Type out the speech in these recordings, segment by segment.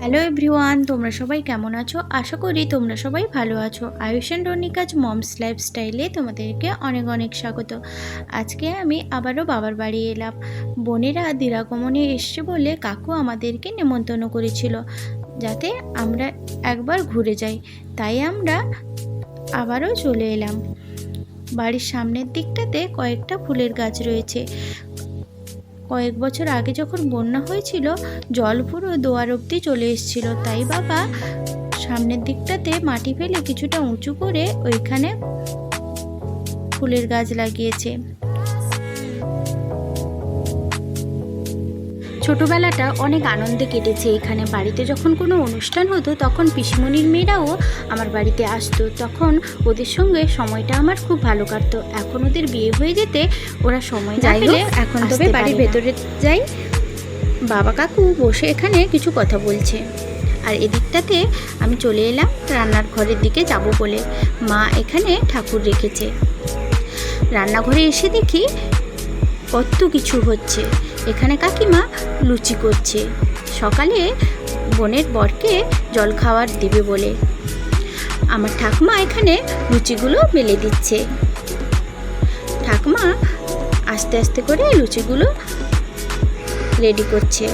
Hello everyone তোমরা সবাই কেমন আছো? আশা করি তোমরা সবাই ভালো আছো। আয়ুষ অ্যান্ড রনিকাজ মমস লাইফস্টাইলে তোমাদেরকে অনেক অনেক স্বাগত। আজকে আমি আবারও বাবার বাড়ি এলাম। বোনেরা দিরাগমনে এসছে বলে কাকু আমাদেরকে নেমন্তন্ন করেছিল, যাতে আমরা একবার ঘুরে যাই। তাই আমরা আবারও চলে এলাম। বাড়ির সামনের দিকটাতে কয়েকটা ফুলের গাছ রয়েছে। কয়েক বছর আগে যখন বন্যা হয়েছিল, জল পুরো দোয়ার অব্দি চলে এসেছিল। তাই বাবা সামনের দিকটাতে মাটি ফেলে কিছুটা উঁচু করে ওইখানে ফুলের গাছ লাগিয়েছে। ছোটবেলাটা অনেক আনন্দে কেটেছে। এখানে বাড়িতে যখন কোনো অনুষ্ঠান হতো তখন পিসিমণির মেয়েরাও আমার বাড়িতে আসতো। তখন ওদের সঙ্গে সময়টা আমার খুব ভালো কাটতো। এখন ওদের বিয়ে হয়ে যেতে ওরা সময় যাই এখন তবে বাড়ির ভেতরে যাই। বাবা কাকু বসে এখানে কিছু কথা বলছে। আর এদিকটাতে আমি চলে এলাম রান্নার ঘরের দিকে যাব বলে। মা এখানে ঠাকুর রেখেছে। রান্নাঘরে এসে দেখি কত কিছু হচ্ছে। এখানে কাকিমা লুচি করছে। সকালে বোনের বরকে জল খাওয়ার দিবে বলে। আমার ঠাকুমা এখানে লুচিগুলো বেলে দিচ্ছে। ঠাকুমা আস্তে আস্তে করে লুচিগুলো রেডি করছে।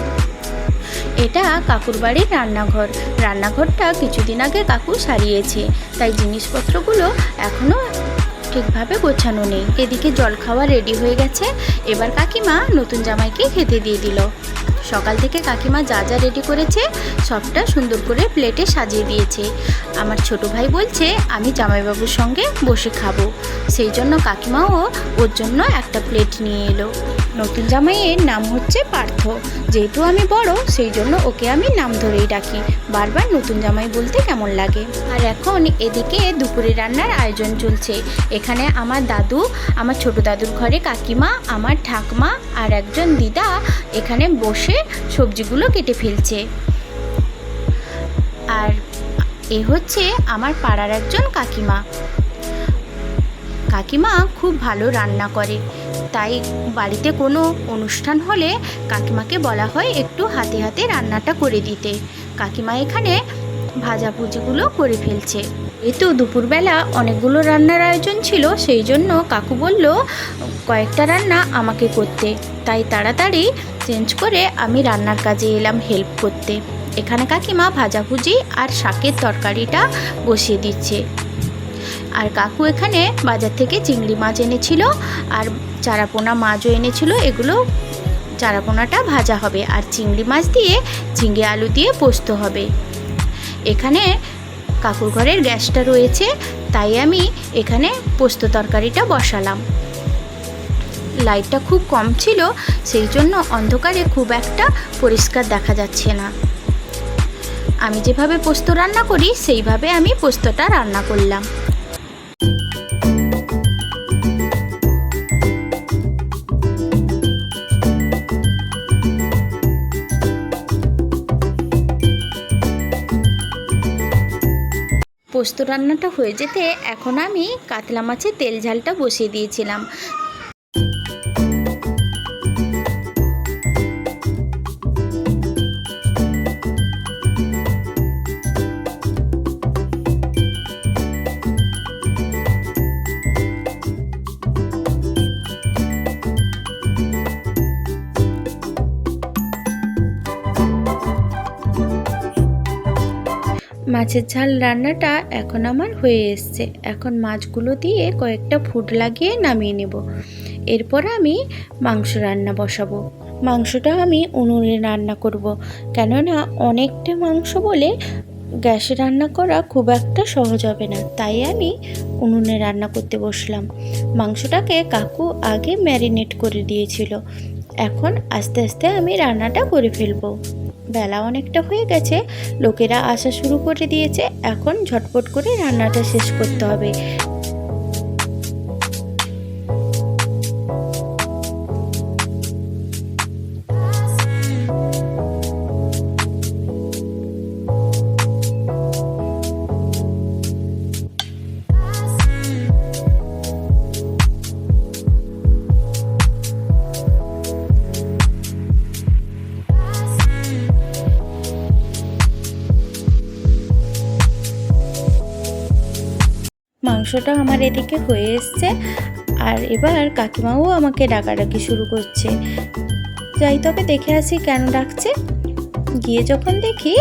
এটা কাকুর বাড়ির রান্নাঘর। রান্নাঘরটা কিছুদিন আগে কাকু সারিয়েছে, তাই জিনিসপত্রগুলো এখনও ঠিকভাবে গোছানো নেই। এদিকে জল খাওয়া রেডি হয়ে গেছে। এবার কাকিমা নতুন জামাইকে খেতে দিয়ে দিল। সকাল থেকে কাকিমা যা যা রেডি করেছে, সবটা সুন্দর করে প্লেটে সাজিয়ে দিয়েছে। আমার ছোট ভাই বলছে, আমি জামাইবাবুর সঙ্গে বসে খাব। সেই জন্য কাকিমাও ওর জন্য একটা প্লেট নিয়ে এলো। নতুন জামাইয়ের নাম হচ্ছে পার্থ। যেহেতু আমি বড় সেই জন্য ওকে আমি নাম ধরেই ডাকি। বারবার নতুন জামাই বলতে কেমন লাগে? আর এখন এদিকে দুপুরে রান্নার আয়োজন চলছে। এখানে আমার দাদু, আমার ছোট দাদুর ঘরে কাকিমা, আমার ঠাকমা আর একজন দিদা এখানে বসে সবজিগুলো কেটে ফেলছে। আর এ হচ্ছে আমার পাড়ার একজন কাকিমা। কাকিমা খুব ভালো রান্না করে। তাই বাড়িতে কোনো অনুষ্ঠান হলে কাকিমাকে বলা হয় একটু হাতে হাতে রান্নাটা করে দিতে। কাকিমা এখানে ভাজাভুজিগুলো করে ফেলছে। এই তো দুপুরবেলা অনেকগুলো রান্নার আয়োজন ছিল, সেই জন্য কাকু বলল, কয়েকটা রান্না আমাকে করতে। তাই তাড়াতাড়ি চেঞ্জ করে আমি রান্নার কাজে এলাম হেল্প করতে। এখানে কাকিমা ভাজাভুজি আর শাকের তরকারিটা বসিয়ে দিচ্ছে। আর কাকু এখানে বাজার থেকে চিংড়ি মাছ এনেছিল, আর চারাপোনা মাছও এনেছিল, এগুলো চারাপোনাটা ভাজা হবে, আর চিংড়ি মাছ দিয়ে ঝিঙে আলু দিয়ে পোস্ত হবে। এখানে কাকুর ঘরের গ্যাসটা রয়েছে, তাই আমি এখানে পোস্ত তরকারিটা বসালাম। লাইটটা খুব কম ছিল, সেই জন্য অন্ধকারে খুব একটা পরিষ্কার দেখা যাচ্ছে না। আমি যেভাবে পোস্ত রান্না করি, সেইভাবে আমি পোস্তটা রান্না করলাম। পোস্ত রান্নাটা হয়ে যেতে এখন আমি কাতলা মাছের তেল ঝালটা বসিয়ে দিয়েছিলাম। মাছের ঝাল রান্নাটা এখন আমার হয়ে এসছে। এখন মাছগুলো দিয়ে কয়েকটা ফুট লাগিয়ে নামিয়ে নেব। এরপর আমি মাংস রান্না বসাবো। মাংসটা আমি উনুনে রান্না করব। কেননা অনেকটা মাংস বলে গ্যাসে রান্না করা খুব একটা সহজ হবে না। তাই আমি উনুনে রান্না করতে বসলাম। মাংসটাকে কাকু আগে ম্যারিনেট করে দিয়েছিল। এখন আস্তে আস্তে আমি রান্নাটা করে ফেলব। বেলা অনেকটা হয়ে গেছে, লোকেরা আসা শুরু করে দিয়েছে, এখন ঝটপট করে রান্নাটা শেষ করতে হবে। মাংসটা আমার এদিকে হয়ে এসছে। আর এবার কাকিমাও আমাকে ডাকাডাকি শুরু করছে। যাই, তবে দেখে আসি কেন ডাকছে। গিয়ে যখন দেখি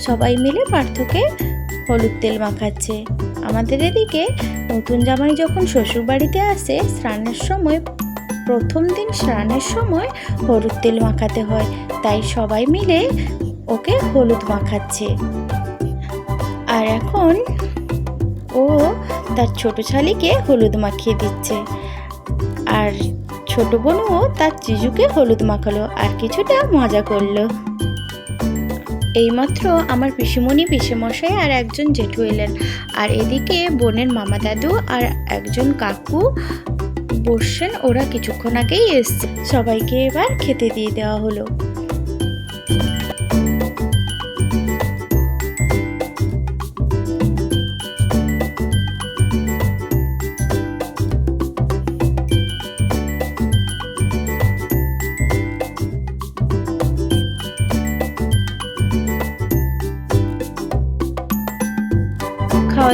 সবাই মিলে পার্থকে হলুদ তেল মাখাচ্ছে। আমাদের এদিকে নতুন জামাই যখন শ্বশুর বাড়িতে আসে, স্নানের সময়, প্রথম দিন স্নানের সময় হলুদ তেল মাখাতে হয়। তাই সবাই মিলে ওকে হলুদ মাখাচ্ছে। আর এখন ও তার ছোট শালিকে হলুদ মাখিয়ে দিচ্ছে। আর ছোট বোনও তার জিজুকে হলুদ মাখালো আর কিছুটা মজা করল। এইমাত্র আমার পিসিমণি পিসেমশাই আর একজন জেঠু এলেন। আর এদিকে বোনের মামা দাদু আর একজন কাকু বসছেন। ওরা কিছুক্ষণ আগেই এসছে। সবাইকে এবার খেতে দিয়ে দেওয়া হলো।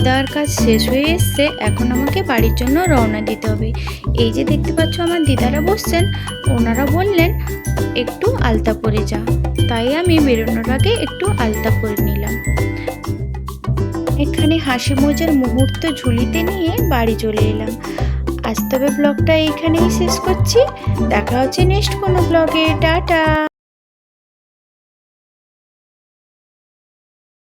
খাওয়া দাওয়ার কাজ শেষ হয়ে এসছে, এখন আমাকে বাড়ির জন্য রওনা দিতে হবে। এই যে দেখতে পাচ্ছ আমার দিদারা বসছেন, ওনারা বললেন, একটু আলতা পরে যা। তাই আমি বেরোনোর আগে একটু আলতা পরে নিলাম। এখানে হাসি মজার মুহূর্ত ঝুলিতে নিয়ে বাড়ি চলে এলাম। আজ তবে ব্লগটা এইখানেই শেষ করছি। দেখা হচ্ছে নেক্সট কোনো ব্লগে। টাটা!